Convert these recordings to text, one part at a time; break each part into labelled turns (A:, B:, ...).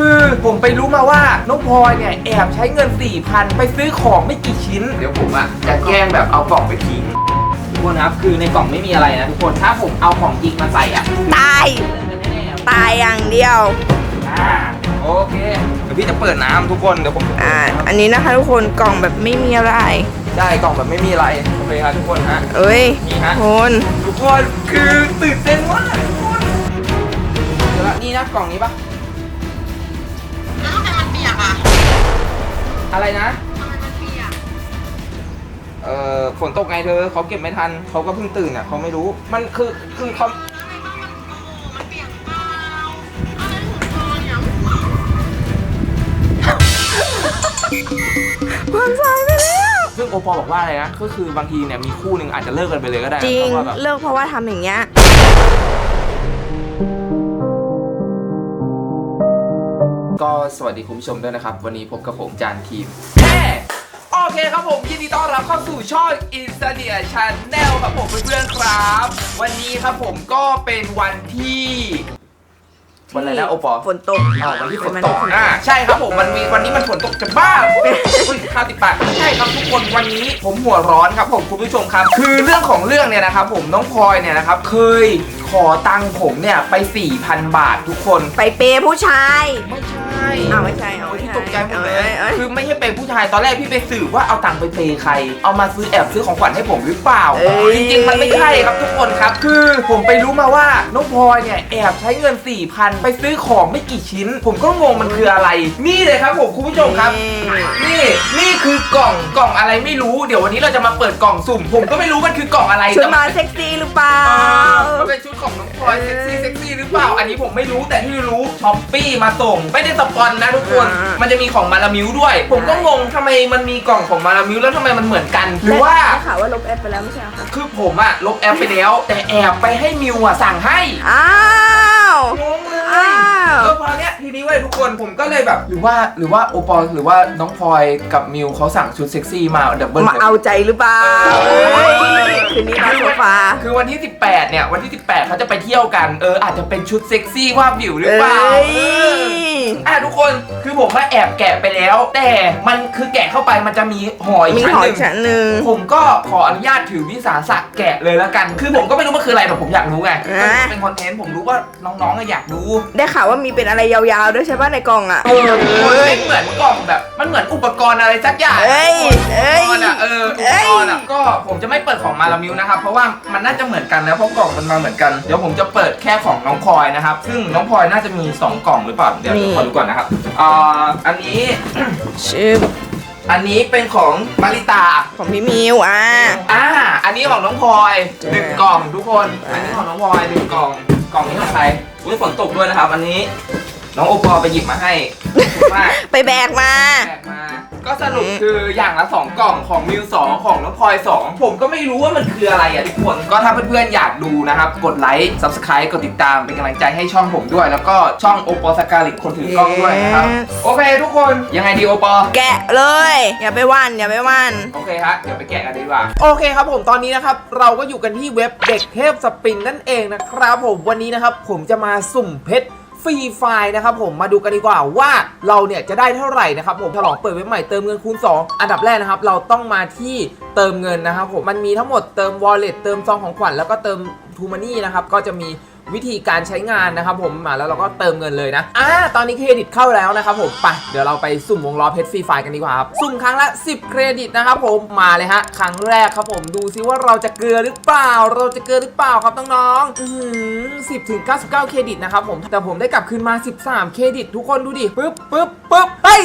A: คือผมไปรู้มาว่าน้องพลอยเนี่ยแอบใช้เงิน 4,000 ไปซื้อของไม่กี่ชิ้น เดี๋ยวผมอะจะแกล้งแบบเอากล่องไปทิ้งทุกคนครับคือในกล่องไม่มีอะไรนะทุกคนถ้าผมเอาของจริงมาใส่อะ
B: ตาย
A: แน่ๆ
B: ตายอย่างเดียว
A: อ่าโอเคเดี๋ยวพี่จะเปิดน้ำทุกคนเดี๋ยวผม
B: อ่า อันนี้นะคะทุกคนกล่องแบบไม่มีอะไร
A: ได้กล่องแบบไม่มีอะไรโอเคครับทุกคนฮะ
B: เอ้ย
A: นี่ฮะ
B: คน
A: ทุกคนคือตื่นเต้นมากทุกคนเดี๋ยวละนี่นะกล่องนี้ปะ
C: อะ
A: ไรนะ
C: ทำไมมันเปียก
A: เอ่อฝนตกไงเธอเขาเก็บไม่ทันเขาก็เพิ่งตื่นอะเขาไม่รู้มันคือคือเขา
C: แล้วอะไรบ้างมันโอ้โหมันเปียกเปล่าอะไรของเธอเนี่ย
B: ความสายไปแล้ว
A: ซึ่งโอปอลบอกว่าอะไรนะก็คือบางทีเนี่ยมีคู่หนึ่งอาจจะเลิกกันไปเลยก็ได้นะ
B: จริง
A: เพราะว่าแบบ
B: เลิกเพราะว่าทำอย่างเงี้ย
A: สวัสดีคุณผู้ชมด้วยนะครับ วันนี้พบกับผมจานทีมแม่โอเคครับผมยินดีต้อนรับเข้าสู่ช่อง i n s t a d i a Channel ครับผมเพื่อนๆครับ วันนี้ครับผมก็เป็นวันที่วันอะไรนะโอปอ
B: ฝนตก
A: อ่าวันที่ฝน
B: เป็น
A: ต
B: วั
A: ก
B: นที่ฝนตก
A: อ่าใช่ครับผมมันมีวันนี้มันฝนตกจะบ้าอุ้ยข้าวติดปากใช่ครับทุกคนวันนี้ผมหัวร้อนครับผมคุณผู้ชมครับ คือเรื่องของเรื่องเนี่ยนะครับผมน้องพลอยเนี่ยนะครับเคยขอตังค์ผมเนี่ยไป 4,000 บาททุกคน
B: ไปเปย์ผู้ชาย
A: ไม่ใช่
B: อ้าวไม่ใช่เอาไม่
A: ที่
B: ใช่
A: ตกใจหมดเลย
B: เอ้ยเอ้ย
A: คือไม่ใช่เป็นผู้ชายตอนแรกพี่ไปสืบว่าเอาตังค์ไปเปย์ใคร เอามาซื้อแอบซื้อของขวัญให้ผมหรือเปล่า
B: เอ้ย
A: จริงๆ มันไม่ใช่ครับทุกคนครับ คือผมไปรู้มาว่าน้องพลอยเนี่ยแอบใช้เงิน 4,000 ไปซื้อของไม่กี่ชิ้น ผมก็งงมันคืออะไร นี่เลยครับผมคุณผู้ชมครับ นี่นี่คือกล่องกล่องอะไรไม่รู้ เดี๋ยววันนี้เราจะมาเปิดกล่องสุ่ม ผมก็ไม่รู้มันคือกล่องอะไร
B: ชุด
A: แต่
B: มา
A: มัน
B: เซ็กซี่หรือเปล่า
A: อ่า มันเป็นชุดของน้องพลอยเซ็กซี่เซ็กซี่หรือเปล่า อันนี้ผมไม่รู้แต่ที่รู้ช้อปปี้มาส่ง ไม่ได้สปอนนะทุกคน
B: มั
A: นจะมีของมาลามิวด้วย ผมก็งงทำไมมันมีกล่องของมาลามิวแล้วทำไมมันเหมือนกัน หรือว่า
B: ได้ข่าวว่าลบแอปไปแล้วไม่ใช่เหรอคะ
A: คือผมอะลบแอปไปแล้ว แต่แอบไปให้มิวอะสั่งให้
B: อ้าว
A: งงเลย
B: อ้าว
A: เออพอเนี้ยทีนี้เว้ยทุกคนผมก็เลยแบบ หรือว่าหรือว่าโอปอลหรือว่าน้องพลอยกับมิวเขาสั่งชุดเซ็กซี่มาดับเบิล
B: มาเอาใจหรือเปล่า
A: เอ้
B: ยคืนนี้มาโซฟา
A: คือวันที่ 18 เนี่ย วันที่ 18 เขาจะไปเที่ยวกัน เออ อาจจะเป็นชุดเซ็กซี่ว่าบวิวหรือเปล่า
B: เอ้ย
A: เออ อะทุกคนคือผมมาแอบแกะไปแล้ว แต่มันคือแกะเข้าไปมันจะมีหอย
B: มี
A: ชั้น
B: หอ
A: ห
B: ย
A: นึ่ง
B: ชั้นหนึ่ง
A: ผมก็ขออนุญาตถือวิสาสะแกะเลยแล้วกัน คือผมก็ไม่รู้มันคืออะไรแต่ผมอยากรู้ไง
B: อะ
A: มั นเป็นคอนเทนต์ผมรู้ว่าน้องๆอะอยากดู
B: ได้ข่าวว่ามีเป็นอะไรยาวๆด้วยใช่ป่ะในกล่องอะ
A: เออมันไม่เหมือนกล่องแบบ มันเหมือนอุปกรณ์อะไรสักอย่าง
B: เอ้ยเอ้ย
A: อุปกรณ์อะเอออุปกรณ์อะก็ผมจะไม่เปิดของมาลามิวนะครับเพราะว่ามันน่าจะเหมือนกันนะเพราะกล่องมันมาเหมือนกันเดี๋ยวผมจะเปิดแค่ของน้องพลอยนะครับซึ่งน้องพลอยน่าจะมี2กล่องหรือเปล่าเดี๋ยว
B: มี
A: ขอดูก่อนนะครับอ่าอันนี้
B: ชื่อ
A: อันนี้เป็นของมาริตา
B: ของพี่มิวอะ
A: อ่า อันนี้ของน้องพลอยหนึ่งกล่องทุกคน อันนี้ของน้องพลอยหนึ่งกล่อง กล่องนี้ของใครอุ้ยฝนตกด้วยนะครับ อันนี้ น้องโอปอลไปหยิบมาให้ขอบคุณมาก
B: ไปแบกมา
A: แจกมา ก็สรุปคืออย่างละ 2 กล่องของมิว2ของน้องพลอย2 ผมก็ไม่รู้ว่ามันคืออะไรอะทุกคน ก็ถ้าเพื่อนๆอยากดูนะครับ กดไลค์ subscribe กดติดตามเป็นกำลังใจให้ช่องผมด้วย แล้วก็ช่องโอปอสกาลิกคนถือกล้องด้วยนะครับ
B: Yes
A: โอเคทุกคนยังไงดีโอปอ
B: แกะเลย อย่าไปหวันอย่าไปหวัน
A: โอเคฮะเดี๋ยวไปแกะกันดีกว่า โอเคครับผมตอนนี้นะครับเราก็อยู่กันที่เว็บเด็กเทพสปรินนั่นเองนะครับผมวันนี้นะครับผมจะมาสุ่มเพชร ฟรีไฟล์นะครับผมมาดูกันดีกว่าว่าเราเนี่ยจะได้เท่าไหร่นะครับผมฉลองเปิดเว็บใหม่เติมเงินคูณ 2 อันดับแรกนะครับ เราต้องมาที่เติมเงินนะครับผมมันมีทั้งหมดเติม wallet เติมซองของขวัญแล้วก็เติมทูมานี่นะครับก็จะมี วิธีการใช้งานนะครับผมมาแล้วเราก็เติมเงินเลยนะอ่าตอนนี้เครดิตเข้าแล้วนะครับผมไปเดี๋ยวเราไปสุ่มวงล้อเพชรฟรีไฟล์กันดีกว่าครับสุ่มครั้งละ 10 เครดิตนะครับผมมาเลยฮะครั้งแรกครับผมดูซิว่าเราจะเกลือหรือเปล่า เราจะเกลือหรือเปล่าครับน้องๆอือสิบถึง99เครดิตนะครับผมแต่ผมได้กลับคืนมา 13 เครดิต ทุกคนดูดิปึ๊บปึ๊บปึ๊บเฮ้ย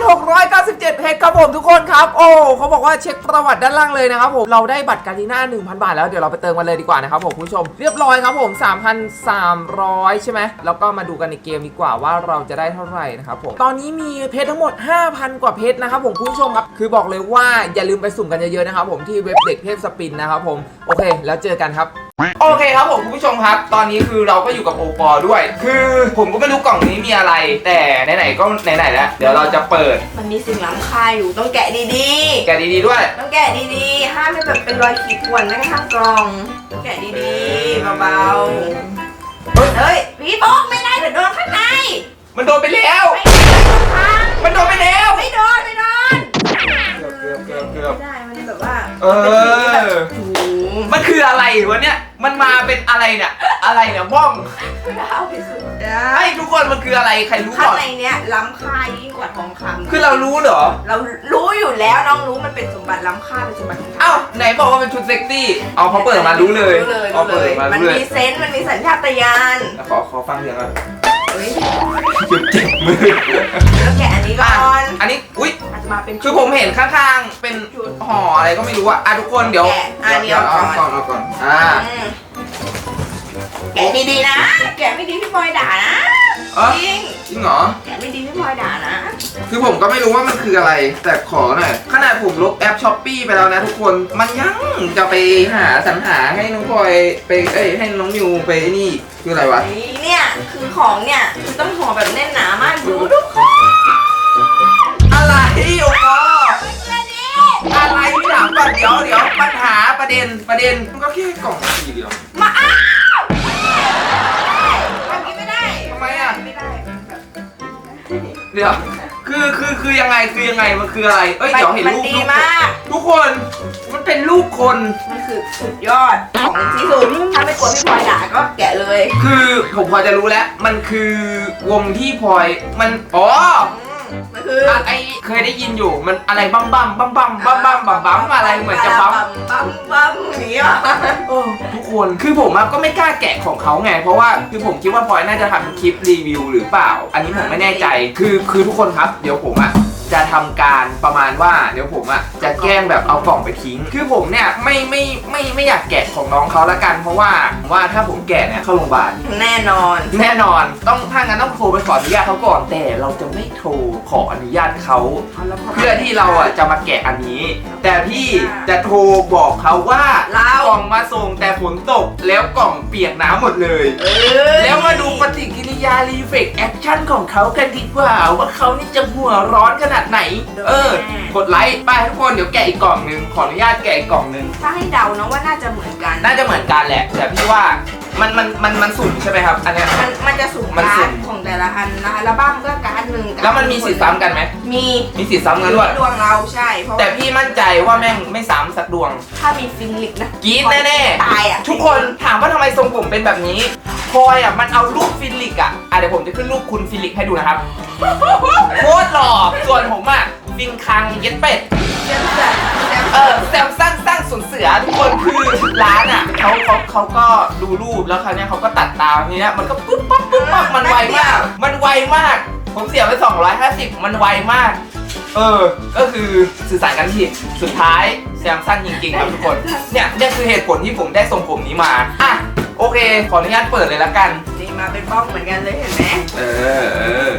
A: 3,697เพชรครับผมทุกคนครับโอ้เขาบอกว่าเช็คประวัติด้านล่างเลยนะครับผมเราได้บัตรการีน่า1,000 บาทแล้วเดี๋ยวเราไปเติมกันเลยดีกว่านะครับผมผู้ชมเรียบร้อยครับผม3,300 ใช่ไหมแล้วก็มาดูกันในเกมดีกว่าว่าเราจะได้เท่าไหร่นะครับผม ตอนนี้มีเพชรทั้งหมด 5,000 กว่าเพชรนะครับผมคุณผู้ชมครับ คือบอกเลยว่าอย่าลืมไปสุ่มกันเยอะๆนะครับผมที่เว็บเด็กเทพสปินนะครับผม โอเค แล้วเจอกันครับ โอเคครับผมคุณผู้ชมครับ ตอนนี้คือเราก็อยู่กับโอปอด้วย คือผมก็ไม่รู้กล่องนี้มีอะไร แต่ไหนๆก็ไหนๆแล้วเดี๋ยวเราจะเปิด
B: มันมีสิ่งล้ำค่าอยู่ต้องแกะดี
A: แกะดีๆด้วย
B: ๆ ต้องแกะดีๆ ห้ามให้แบบเป็นรอยขีดข่วนนะคะกล่องต้องแกะดีๆเบาๆเฮ้ยพี่โป๊กไม่ได้เดี๋ยวโดนข้างใน
A: มันโดนไปแล้วมันโดนไปแล้ว
B: ไม่โดนไม่โดน
A: เกือบเกือบเกือบเกือบ
B: ไม่ได้มันแบบว่า
A: เออ มันคืออะไรวะเนี่ยมันมาเป็นอะไรเนี่ยอะไรเนี่ยบ้อง
B: เอาไปสุดได้
A: ไอ้ทุกคนมันคืออะไรใครรู้
B: ข้าง
A: ก่อน
B: ในเนี้ยล้ำค่ายิ่งกว่าทองคำ
A: คือเรารู้เหรอ
B: เรารู้อยู่แล้วน้องรู้มันเป็นสมบัติล้ำค่าเป็นสมบัติของ
A: เอ้าไหนบอกว่าเป็นชุดเซ็กซี่เอาพอเปิดออกมารู้เลย
B: รู้เลย
A: เอา
B: รู้
A: เปิ
B: เล
A: ดอยอกมา
B: มัน
A: รู้เลย
B: มีเซนส์มันมีสัญชาตญาณ
A: ขอขอฟังเสียงก่อน
B: เฮ้ย
A: เจ็บเจ็บมือ
B: แล้วแกะอันนี้ก่อน
A: อันนี้อุ้ย
B: อาจจะมาเป็น
A: คือผมเห็นข้างๆเป็น ห่ออะไรก็ไม่รู้อะอะทุกคนเดี๋ยว
B: แกะอันนี้
A: เดี๋ยว
B: เอา
A: เอา
B: ก่
A: ก่
B: อ
A: อน นเอาก่อนอ่า
B: อืมแกะดีๆนะ แกะไม่ดีพี่พลอยด่านะ
A: เอ้อ
B: จริง
A: จริงเหรอ
B: แกะไม่ดีพี่พลอยด่านะ
A: คือผมก็ไม่รู้ว่ามันคืออะไร แต่ขอหน่อยขนาดผมลบแอปช้อปปีไปแล้วนะทุกคนมันยังจะไปหาสรรหาให้น้องพลอยไปเอ้ยให้น้องนิวไปนี่คืออะไรวะ
B: นี่เนี่ยคือของเนี่ยคือต้องห่อแบบแน่นหนามากดูทุกคน
A: ด็นประเด็นมันก็แค่กล่องสีเดียว
B: มาอ้าวแบบนี้ไม่ได้
A: ทำไมอะ
B: ไม่ได้แบบ
A: เดี๋ยวคือคือคือยังไงคือยังไงมันคืออะไรเอ้ยเดี๋ยวเห็น
B: มัน
A: รูป
B: ดี
A: รูป
B: มาก
A: ทุกคนมันเป็นรูปคน
B: มันคือสุดยอดของที่สุดถ้าไม่กลัวพี่พลอยด่าก็แกะเลย
A: คือผมพอจะรู้แล้ว มันคือวงที่พลอยมันอ๋อ
B: อื มมันคือ
A: อะไอเคยได้ยินอยู่มันอะไรบัมบัมบัมบัมบัมบัมบัมบัมอะไรเหมือนจะบัม
B: บัมบัมอย่างนี้อะ
A: เออทุกคนคือผมอะก็ไม่กล้าแกะของเขาไง เพราะว่าคือผมคิดว่าพลอยน่าจะทำคลิปรีวิวหรือเปล่า อันนี้ผมไม่แน่ใจคือคือทุกคนครับ เดี๋ยวผมอะ จะทำการประมาณว่าเดี๋ยวผมอะจะแกล้งแบบเอากล่องไปทิ้ง คือผมเนี่ยไม่ไม่ไม่ไม่อยากแกะของน้องเขาละกัน เพราะว่าผมว่าถ้าผมแกะเนี่ยเข้าโรงพยาบาล
B: แน่นอน
A: แน่นอนต้องถ้างั้นต้องโทรไปขออนุญาตเขาก่อนแต่เราจะไม่โทรขออนุญาตเขาเพื่อที่เราอะจะมาแกะอันนี้ แต่พี่จะโทรบอกเขาว่า
B: เรา
A: กล่องมาส่งแต่ฝนตกแล้วกล่องเปียกน้ำหมดเลย
B: เอ้ย
A: แล้วมาดูปฏิกิริยารีเฟกแอคชั่นของเขากันดีกว่าว่าเขานี่จะหัวร้อนขนาดไหน เออ กดไลค์ไปทุกคนเดี๋ยวแกะอีกกล่องหนึ่งขออนุญาตแกะอีกกล่องหนึ่ง
B: ถ้าให้เดานะว่าน่าจะเหมือนกัน
A: น่าจะเหมือนกันแหละ แต่พี่ว่ามันมันมันมันสุ่มใช่ไหมครับ อันเนี้ย
B: มันมันจะสุ่ม
A: มัน
B: การ
A: สุ่์
B: ด
A: ม
B: ของแต่ละอันนะอัลบั้มก็การ์ดหนึ่งการ์ด
A: แล้วมันมีสิทธิ์ซ้ำกันไหม
B: มี
A: มีสิทธิ์ซ้ำกันด้วย
B: ดวงเราใช่เพราะ
A: แต่พี่มั่นใจว่าแม่งไม่ซ้ำสักดวง
B: ถ้ามีฟินิกส์นะ
A: กรี๊ดแน่ๆ
B: ตายอะ
A: ทุกคนถามว่าทำไมทรงผมเป็นแบบนี้ พลอยอะมันเอารูปฟิลิกอะอะเดี๋ยวผมจะขึ้นรูปคุณฟิลิกให้ดูนะครับโคตรหล่อส่วนผมอะฟินคังเย็ดเป็ด
B: เจ็บจัดเอ
A: อแซมสั้นสร้างสวนเสือทุกคนคือร้านอะเขาเขาเขาก็ดูรูปแล้วคราวเนี้ยเขาก็ตัดตามนี้นะมันก็ปุ๊บปั๊บปุ๊บปั๊บมันไวมาก มันไวมาก ผมเสียไป 250 มันไวมาก เออ ก็คือสื่อสารกันผิดสุดท้ายแซมสั้นจริงๆครับทุกคน เนี่ยเนี่ยคือเหตุผลที่ผมได้ทรงผมนี้มา อะ โอเค ขออนุญาตเปิดเลยละกัน
B: นี่มาเป็นบ้องเหมือนกันเลยเห็นไหม
A: เออเออ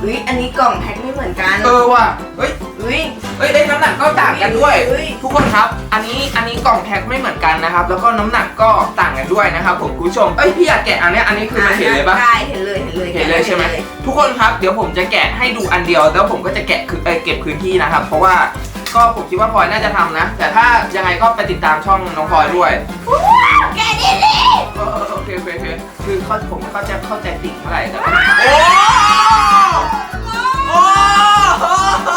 B: เฮ้ยอันนี้กล่องแพ็คไม่เหมือนกัน
A: เออว่ะเฮ้ย
B: เฮ้ย
A: เอ้ยได้น้ำหนักก็ต่างกันด้วย
B: เฮ้ย
A: ทุกคนครับ อันนี้อันนี้กล่องแพ็คไม่เหมือนกันนะครับ แล้วก็น้ำหนักก็ต่างกันด้วยนะครับผมคุณผู้ชมเอ้ยพี่อยากแกะอันเนี้ยอันนี้คือมันเห็นเลยปะ
B: ได้เห็นเลยเห็นเลย
A: เห็นเลยใช่ไหมทุกคนครับเดี๋ยวผมจะแกะให้ดูอันเดียว แล้วผมก็จะแกะคือเอ่อเก็บพื้นที่นะครับ เพราะว่าก็ผมคิดว่าพลอยน่าจะทำนะ แต่ถ้ายังไงก็ไปติดตามช่องน้องพลอยด้วย
B: แกะดิดิ
A: เออโอเคโอเคโอเคคือเขาผมเขาจะเข้าใจติ่งเมื่อไหร่แต่โอ้โอ้โห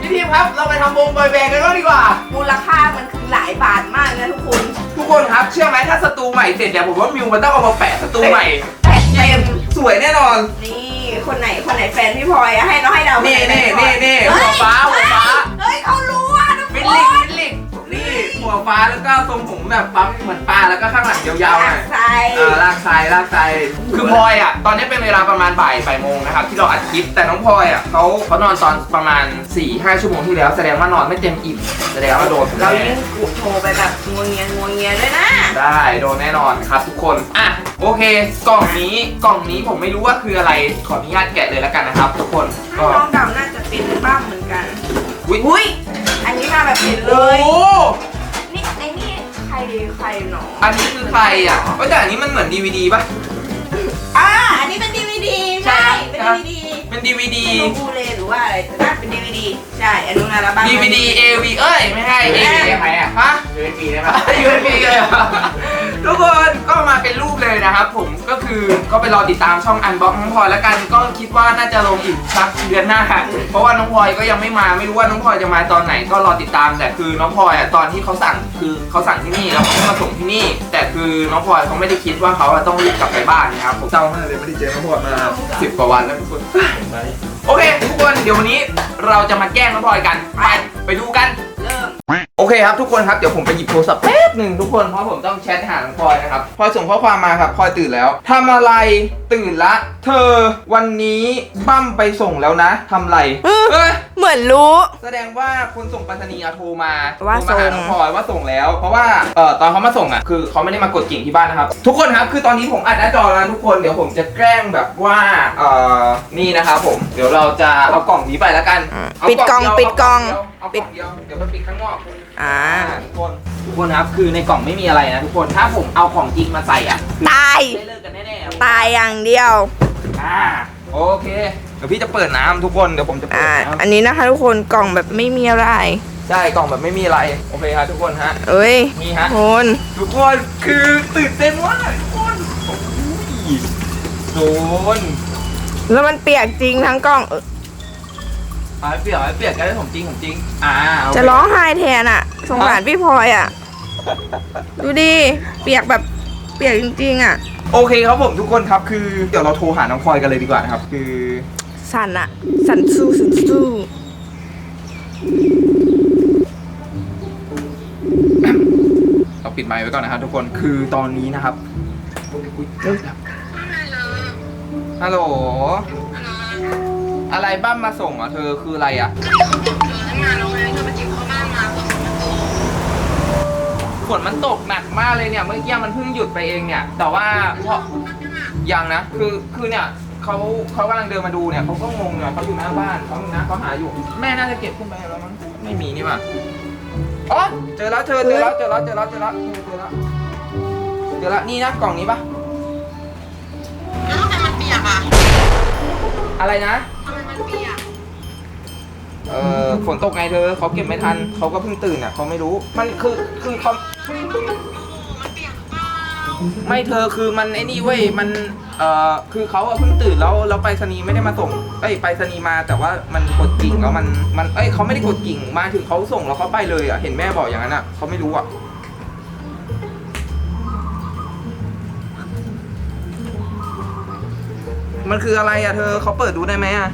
A: พี่ทีมครับ เราไปทำวงบอยแบนด์กันบ้างดีกว่า
B: มูลค่ามันคือหลายบาทมากนะทุกคน
A: ทุกคนครับ เชื่อไหมถ้าสตูใหม่เสร็จเนี่ยวผมว่ามิวมันต้องเอามาแปะสตูใหม่
B: แปดเต็ม
A: สวยแน่นอน
B: นี่คนไหนคนไหนแฟนพี่พลอยอะให้น้องให้เดา
A: นี่นี่นี่นี่
B: ย
A: หัวฟ้าหัวฟ้า
B: เฮ้ยเขารู้อะทุกคน
A: หัวฟ้าแล้วก็ทรงผมแบบปั๊มเหมือนปลาแล้วก็ข้างหลังยาวๆหน่อย
B: ใส่
A: เออลากไซลากไซคือพลอยอะ ตอนนี้เป็นเวลาประมาณบ่ายบ่ายโมงนะครับที่เราอัดคลิป แต่น้องพลอยอะเขาเขานอนตอนประมาณ4ี่ห้าชั่วโมงที่แล้ว แสดงว่านอนไม่เต็มอิ่มแสดงว่าโดน
B: เรายิ่งกุโทรไปแบบงวงเงียงวงเงียด้วยนะ
A: ได้โดนแน่นอนครับทุกคน อะ โอเค กล่องนี้กล่องนี้ผมไม่รู้ว่าคืออะไรขออนุญาตแกะเลยแล้วกันนะครับ ทุกคน
B: ถ้า
A: ก็
B: น้องดำน่าจะเป็นบ้างเหมือนกัน
A: อุ๊ย
B: อุ้ยอันนี้มาแบบเห็นเล
A: โอ้
B: ย
A: โห
B: นี่ไอ้นี่ ใครใครหนอ
A: อันนี้คือใครอะเอ้ยแต่อันนี้มันเหมือน DVD ป่ะ
B: อ่าอันนี้เป็นดีวีดีใช่ เป็นดีวีดี
A: เป็น DVD
B: ดูบูเลหรือว่าอะไรแต่น่าเป็นดีวีดีใช่อันนู้นอัลบั้ม
A: DVD AV เอ้ย ไม่ใช่ AV
D: ได้ไหมอะ
A: ฮะ
D: ยูเอฟีได้ไหม
A: USB เลยเหรอ ทุกคนก็มาเป็นรูปเลยนะครับผมก็คือก็ไปรอติดตามช่องอันบ็อกน้องพลอยแล้วกันก็คิดว่าน่าจะลงอีกสักเดือนหน้าเพราะว่าน้องพลอยก็ยังไม่มาไม่รู้ว่าน้องพลอยจะมาตอนไหนก็รอติดตามแต่คือน้องพลอยอะตอนที่เขาสั่งคือเขาสั่งที่นี่แล้วเขาก็มาส่งที่นี่ แต่คือน้องพลอยเขาไม่ได้คิดว่าเขาอะต้องรีบกลับไปบ้านนะครับผม เศร้ามากเลยไม่ได้เจอน้องพลอยมาสิบกว่าวันแล้วทุกคนโอเค ทุกคนเดี๋ยววันนี้เราจะมาแกล้งน้องพลอยกัน ไป ไปดูกัน
B: เริ่ม
A: โอเคครับทุกคนครับเดี๋ยวผมไปหยิบโทรศัพท์แป๊บหนึ่งทุกคนเพราะผมต้องแชทหาน้องพลอยนะครับพลอยส่งข้อความมาครับพลอยตื่นแล้วทำอะไรตื่นละ เธอวันนี้บั้มไปส่งแล้วนะทำไร
D: เออ
A: เอ้ย
D: เหมือนรู้
A: แสดงว่าคนส่งไปรษณีย์อะโทรมา
D: ว่า
A: โทรมาหา
D: ส่ง
A: น้องพลอยว่าส่งแล้ว เพราะว่าเอ่อตอนเขามาส่งอะคือเขาไม่ได้มากดกิ่งที่บ้านนะครับทุกคนครับคือตอนนี้ผมอัดหน้าจอแล้วนะทุกคนเดี๋ยวผมจะแกล้งแบบว่าเอ่อนี่นะครับผมเดี๋ยวเราจะเอากล่องนี้ไปแล้วกัน
D: อ่า
A: เา
D: ปิดกล่อง
A: เยว
D: ปิดกล่อง
A: เอากล่องเดียวเดี๋ยวไปปิดข้างนอก
D: อ่า
A: ทุกคนทุกคนครับคือในกล่องไม่มีอะไรนะทุกคนถ้าผมเอาของจริงมาใส่อะคือ
D: ตาย
A: ได้เลิกกันแน่ๆอะ
D: ตายอย่างเดียว
A: อ่าโอเคเดี๋ยวพี่จะเปิดน้ำทุกคนเดี๋ยวผมจะเปิด
D: อ่า
A: น้
D: อันนี้นะคะทุกคนกล่องแบบไม่มีอะไรำ
A: ใช่กล่องแบบไม่มีอะไรโอเคครับทุกคนฮะ
D: เอ้ย
A: นี่ฮะ
D: คน
A: ทุกคนคือตื่นเต้นมากทุกคนโอ้ยโดน
D: แล้วมันเปียกจริงทั้งกล่องเออ
A: เอาให้เปียกเอาให้เปียกกันได้ผมจริงผมจริง อ่าโอเค
D: จะร้องไห้แทนอะ สงสารพี่พลอยอะ ดูดิ เปียกแบบเปียกจริงๆอะ
A: โอเคครับผมทุกคนครับคือเดี๋ยวเราโทรหาน้องพลอยกันเลยดีกว่านะครับ คือ
D: สั่นอะ สั่นสู้สั่นสู้
A: เราปิดไมค์ไว้ก่อนนะครับทุกคนคือตอนนี้นะครับฮัลโหล อะไรบ้านมาส่งอะเธอคืออะไรอะ
C: ก็ที่เขาบอกเธอตั้งนานแล้วไงเธอไปจิบเขาบ้านมาตอนมันโต
A: ฝนมันตกหนักมากเลยเนี่ย เมื่อกี้มันเพิ่งหยุดไปเองเนี่ย แต่ว่าเพราะยังนะ คือคือเนี่ยเขาเขากำลังเดินมาดูเนี่ยเขาก็งงเนี่ยเขาอยู่หน้าบ้านเขาอยู่นะเขาหาอยู่แม่น่าจะเก็บขึ้นไปแล้วมั้งไม่มีนี่หว่าอ๋อเจอแล้วเจอเจอแล้วเจอแล้วเจอแล้วเจอแล้วเจอแล้วเจอแล้วนี่นะกล่องนี้ปะ
C: แล้วทำไมมันเปียกอะ
A: อะไรนะ
C: ทำไมมัน เปียก
A: เออฝนตกไงเธอเขาเก็บไม่ทันเขาก็เพิ่งตื่นอะเขาไม่รู้ มันคือคือเขา
C: มันเปียกเปล่า
A: ไม่เธอคือมันไอ้นี่เว้ยมันเอ่อคือเขาอะเพิ่งตื่นแล้วแล้วไปรษณีย์ไม่ได้มาส่งเอ้ยไปรษณีย์มาแต่ว่ามันกดกิ่งแล้วมันมันเอ้ยเขาไม่ได้กดกิ่งมาถึงเขาส่งแล้วเขาไปเลยอะเห็นแม่บอกอย่างนั้นอะเขาไม่รู้อะมันคืออะไรอะเธอเขาเปิดดูได้ไหมอะ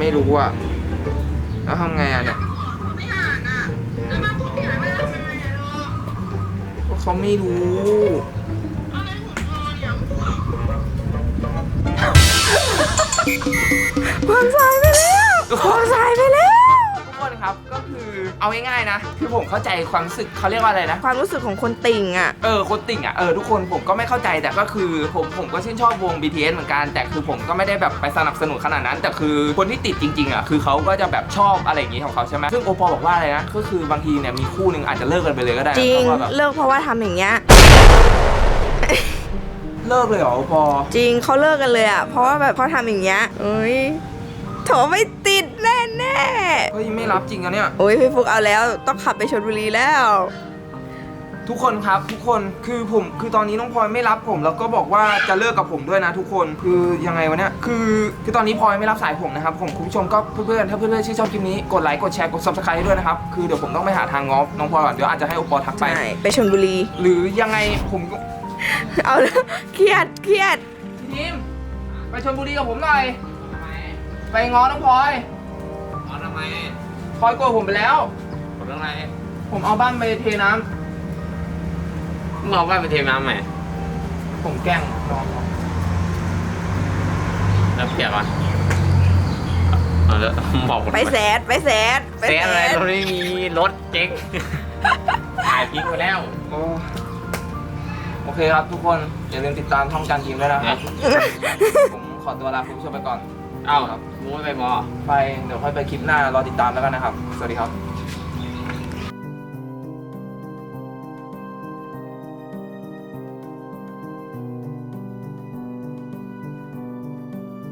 A: ไม่รู้อะ แล้วทำไงอะเนี่ย
C: ไม่อ่านอะแล้วมันพูดเปียกไม่ได้ทำไมอะลูก
A: เขาไม่รู้
C: อะไรของเธอเนี่ย
D: ความสายไปแล้วความสายไปแล้ว
A: ทุกคนครับ ก็คือเอาง่ายๆนะ คือผมเข้าใจความรู้สึกเขาเรียกว่าอะไรนะ
D: ความรู้สึกของคนติ่งอะ
A: เออคนติ่งอะ เออทุกคนผมก็ไม่เข้าใจแต่ก็คือผมผมก็ชื่นชอบวง BTS เหมือนกัน แต่คือผมก็ไม่ได้แบบไปสนับสนุนขนาดนั้น แต่คือคนที่ติดจริงๆอะคือเขาก็จะแบบชอบอะไรอย่างงี้ของเขาใช่ไหมซึ่งโอปอลบอกว่าอะไรนะ ก็คือบางทีเนี่ยมีคู่หนึ่งอาจจะเลิกกันไปเลยก็ได้นะ
D: จริง
A: เพราะว่าแบบ
D: เลิกเพราะว่าทำอย่างเงี้ย
A: เลิกเลยเหรอโอปอล
D: จริงเขาเลิกกันเลยอะ เพราะว่าแบบเขาทำอย่างเงี้ยเอ้ยโถไม่ติด แน่แน่
A: เฮ้ยไม่รับจริงอะเนี่ย
D: ๆโอ้ยพี่ฟุกเอาแล้วต้องขับไปชลบุรีแล้ว
A: ทุกคนครับทุกคนคือผมคือตอนนี้น้องพลอยไม่รับผม แล้วก็บอกว่าจะเลิกกับผมด้วยนะทุกคนคือยังไงวะเนี่ยคือคือตอนนี้พลอยไม่รับสายผมนะครับผมคุณผู้ชมก็เพื่อนๆถ้าเพื่อนๆชื่นชอบคลิปนี้กดไลค์กดแชร์กด subscribe ให้ด้วยนะครับคือเดี๋ยวผมต้องไปหาทางง้อน้องพลอยก่อนเดี๋ยวอาจจะให้โอปอทักไป
D: ใช่ ไปชลบุรี
A: หรือยังไงผมก็
D: เอาแล้วเครียดเครียด
A: ทีมไปชลบุรีกับผมหน่อยไปง้อน้องพลอย
E: อ๋อทำไม
A: พลอยโกรธผมไปแล้ว
E: ผมเรื่องอะไร
A: ผมเอาบ้านไปเทน้ำ
E: มึงเอาบ้านไปเทน้ำใหม่
A: ผมแกล้งน้องเขา
E: แล้วเปียกอะเอาแล้วบอกผม
D: ไปแสดไปแสดไป
E: เซ
D: แส
E: อะไร
D: ด
E: เราไม่มีรถเจ๊งถ่ายทิ้งไปแล้ว
A: โอ้โอเคครับทุกคน อย่าลืมติดตามช่องการทีมด้วยนะครับผมขอตัวลาคุณผู้ชมไปก่อน
E: เอ้าวครับม่ไปมอ
A: ไปเดี๋ยวค่อยไปคลิปหน้ารอติดตามแล้วกันนะครับ สวัสดีครับ